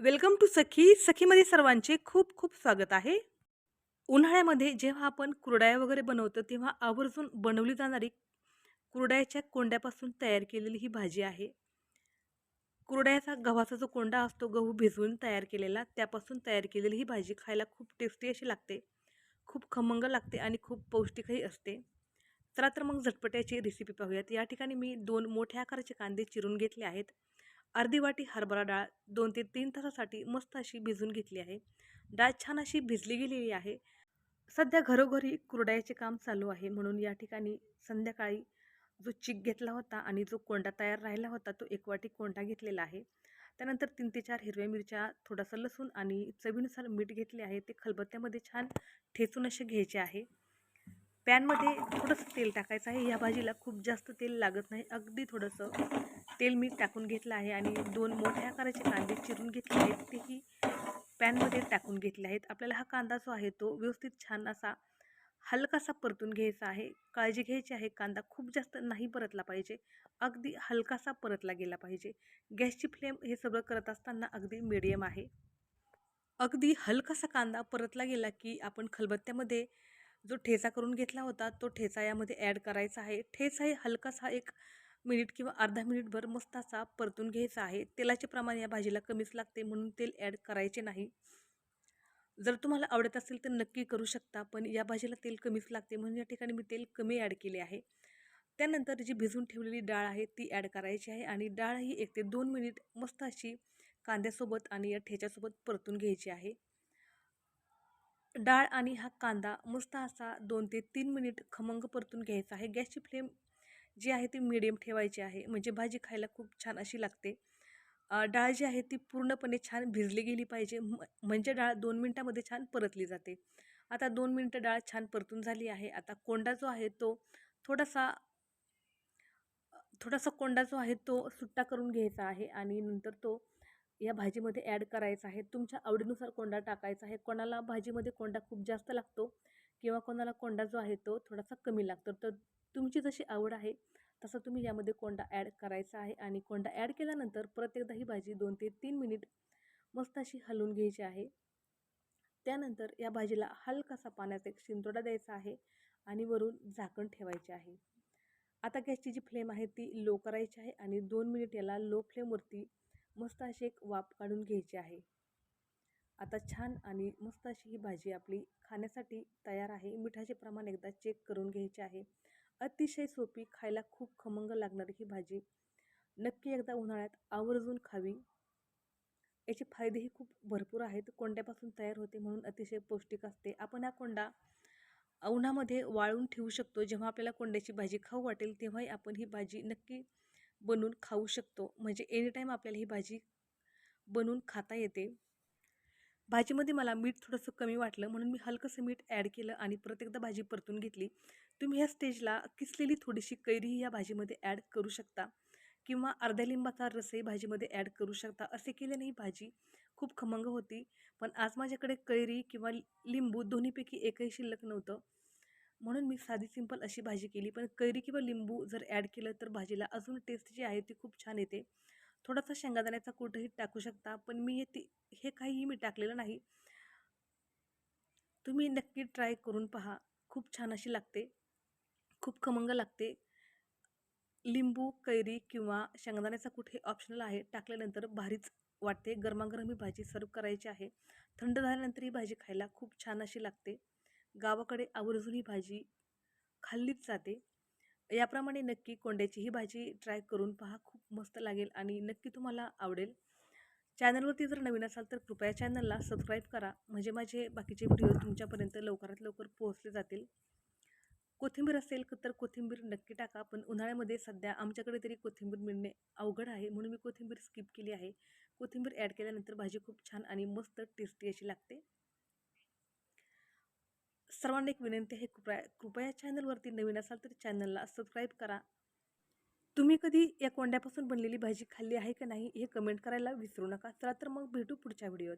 Welcome to सखी सखीमध्ये सर्वांचे खूप खूप स्वागत आहे. उन्हाळ्यामध्ये जेव्हा आपण कुरडाया वगैरे बनवतो तेव्हा आवर्जून बनवली जाणारी कुरड्याच्या कोंड्यापासून तयार केलेली ही भाजी आहे. कुरड्याचा गव्हाचा जो कोंडा असतो गहू भिजवून तयार केलेला त्यापासून तयार केलेली ही भाजी खायला खूप टेस्टी अशी लागते. खूप खमंग लागते आणि खूप पौष्टिकही असते. चला तर मग झटपट्याची रेसिपी पाहूयात. या ठिकाणी मी दोन मोठ्या आकाराचे कांदे चिरून घेतले आहेत. अर्धी वाटी हरभरा डाळ दोन ते तीन तासासाठी मस्त अशी भिजून घेतली आहे. डाळ छान अशी भिजली गेलेली आहे. सध्या घरोघरी कुरडायचे काम चालू आहे. म्हणून या ठिकाणी संध्याकाळी जो चिक घेतला होता आणि जो कोंडा तयार राहिला होता तो एक वाटी कोंडा घेतलेला आहे. त्यानंतर तीन ते चार हिरव्या मिरच्या थोडासा लसूण आणि चवीनुसार मीठ घेतले आहे. ते खलबत्त्यामध्ये छान ठेचून असे घ्यायचे आहे. पॅनमध्ये थोडंसं तेल टाकायचं आहे. ह्या भाजीला खूप जास्त तेल लागत नाही. अगदी थोडंसं तेल मी टाकून घेतलं आहे आणि दोन मोठ्या आकाराचे कांदे चिरून घेतले आहेत. तेही पॅनमध्ये टाकून घेतले आहेत. आपल्याला हा कांदा जो आहे तो व्यवस्थित छान असा हलकासा परतून घ्यायचा आहे. काळजी घ्यायची आहे. कांदा खूप जास्त नाही परतला पाहिजे. अगदी हलकासा परतला गेला पाहिजे. गॅसची फ्लेम हे सगळं करत असताना अगदी मिडियम आहे. अगदी हलकासा कांदा परतला गेला की आपण खलबत्त्यामध्ये जो ठेचा करून घेतला होता तो ठेचा यामध्ये ॲड करायचा आहे. ठेचा हे हलकासा एक मिनिट किंवा अर्धा मिनिटभर मस्त असा परतून घ्यायचा आहे. तेलाचे प्रमाण या भाजीला कमीच लागते म्हणून तेल ॲड करायचे नाही. जर तुम्हाला आवडत असेल तर नक्की करू शकता पण या भाजीला तेल कमीच लागते म्हणून या ठिकाणी मी तेल कमी ॲड केले आहे. त्यानंतर जी भिजून ठेवलेली डाळ आहे ती ॲड करायची आहे आणि डाळ ही एक ते दोन मिनिट मस्त अशी कांद्यासोबत आणि या ठेच्यासोबत परतून घ्यायची आहे. डाळ आणि हा कांदा मस्त असा दोन ते तीन मिनिट खमंग परतून घ्यायचा आहे. गॅसची फ्लेम जी आहे ती मिडियम ठेवायची आहे. म्हणजे भाजी खायला खूप छान अशी लागते. डाळ जी आहे ती पूर्णपणे छान भिजली गेली पाहिजे. म्हणजे डाळ दोन मिनटामध्ये छान परतली जाते. आता दोन मिनटं डाळ छान परतून झाली आहे. आता कोंडा जो आहे तो थोडासा थोडासा कोंडा जो आहे तो सुट्टा करून घ्यायचा आहे. आणि नंतर तो या भाजीमध्ये ॲड करायचा आहे. तुमच्या आवडीनुसार कोंडा टाकायचा आहे. कोणाला भाजीमध्ये कोंडा खूप जास्त लागतो किंवा कोणाला कोंडा जो आहे तो थोडासा कमी लागतो. तर तुमची जशी आवड आहे तसं तुम्ही यामध्ये कोंडा ॲड करायचा आहे आणि कोंडा ॲड केल्यानंतर परत एकदा ही भाजी दोन ते तीन मिनिट मस्त अशी हलवून घ्यायची आहे. त्यानंतर या भाजीला हलकासा पाण्याचा एक शिंतोडा द्यायचा आहे आणि वरून झाकण ठेवायचे आहे. आता गॅसची जी फ्लेम आहे ती लो करायची आहे आणि दोन मिनिट याला लो फ्लेमवरती मस्त अशी एक वाफ काढून घ्यायची आहे. आता छान आणि मस्त अशी ही भाजी आपली खाण्यासाठी तयार आहे. मिठाचे प्रमाण एकदा चेक करून घ्यायचे आहे. अतिशय सोपी खायला खूप खमंग लागणारी ही भाजी. नक्की एकदा उन्हाळ्यात आवर्जून खावी. याचे फायदेही खूप भरपूर आहेत. कोंड्यापासून तयार होते म्हणून अतिशय पौष्टिक असते. आपण हा कोंडा उन्हामध्ये वाळून ठेवू शकतो. जेव्हा आपल्याला कोंड्याची भाजी खाऊ वाटेल तेव्हाही आपण ही भाजी नक्की बनवून खाऊ शकतो. म्हणजे एनीटाईम आपल्याला ही भाजी बनवून खाता येते. भाजीमध्ये मला मीठ थोडंसं कमी वाटलं. म्हणून मी हलकंसं मीठ ॲड केलं आणि प्रत्येकदा भाजी परतून घेतली. तुम्ही ह्या स्टेजला किसलेली थोडीशी कैरीही या भाजीमध्ये ॲड करू शकता. किंवा अर्ध्या लिंबाचा रसही भाजीमध्ये ॲड करू शकता. असे केल्याने ही भाजी खूप खमंग होती. पण आज माझ्याकडे कैरी किंवा लिंबू दोन्हीपैकी एकही शिल्लक नव्हतं. म्हणून मी साधी सिंपल अशी भाजी केली. पण कैरी किंवा लिंबू जर ॲड केलं तर भाजीला अजून टेस्ट जी आहे ती खूप छान येते. थोडासा शेंगादाण्याचा कूटही टाकू शकता पण मी हे ती हे काहीही मी टाकलेलं नाही. तुम्ही नक्की ट्राय करून पहा. खूप छान अशी लागते. खूप खमंग लागते. लिंबू कैरी किंवा शेंगदाण्याचा कूट हे ऑप्शनल आहे. टाकल्यानंतर भारीच वाटते. गरमागरम ही भाजी सर्व करायची आहे. थंड झाल्यानंतर ही भाजी खायला खूप छान अशी लागते. गावाकडे आवर्जून ही भाजी खाल्लीच जाते. याप्रमाणे नक्की कोंड्याची ही भाजी ट्राय करून पहा. खूप मस्त लागेल आणि नक्की तुम्हाला आवडेल. चॅनलवरती जर नवीन असाल तर कृपया चॅनलला सबस्क्राईब करा. म्हणजे माझे बाकीचे व्हिडिओ तुमच्यापर्यंत लवकरात लवकर पोहोचले जातील. कोथिंबीर असेल तर कोथिंबीर नक्की टाका. पण उन्हाळ्यामध्ये सध्या आमच्याकडे तरी कोथिंबीर मिळणे अवघड आहे. म्हणून मी कोथिंबीर स्किप केली आहे. कोथिंबीर ॲड केल्यानंतर भाजी खूप छान आणि मस्त टेस्टी अशी लागते. सर्वांना एक विनंती आहे कृपया कृपया चॅनलवरती नवीन असाल तर चॅनलला सबस्क्राईब करा. तुम्ही कधी या कोंड्यापासून बनलेली भाजी खाल्ली आहे का नाही हे कमेंट करायला विसरू नका. चला तर मग भेटू पुढच्या व्हिडिओत.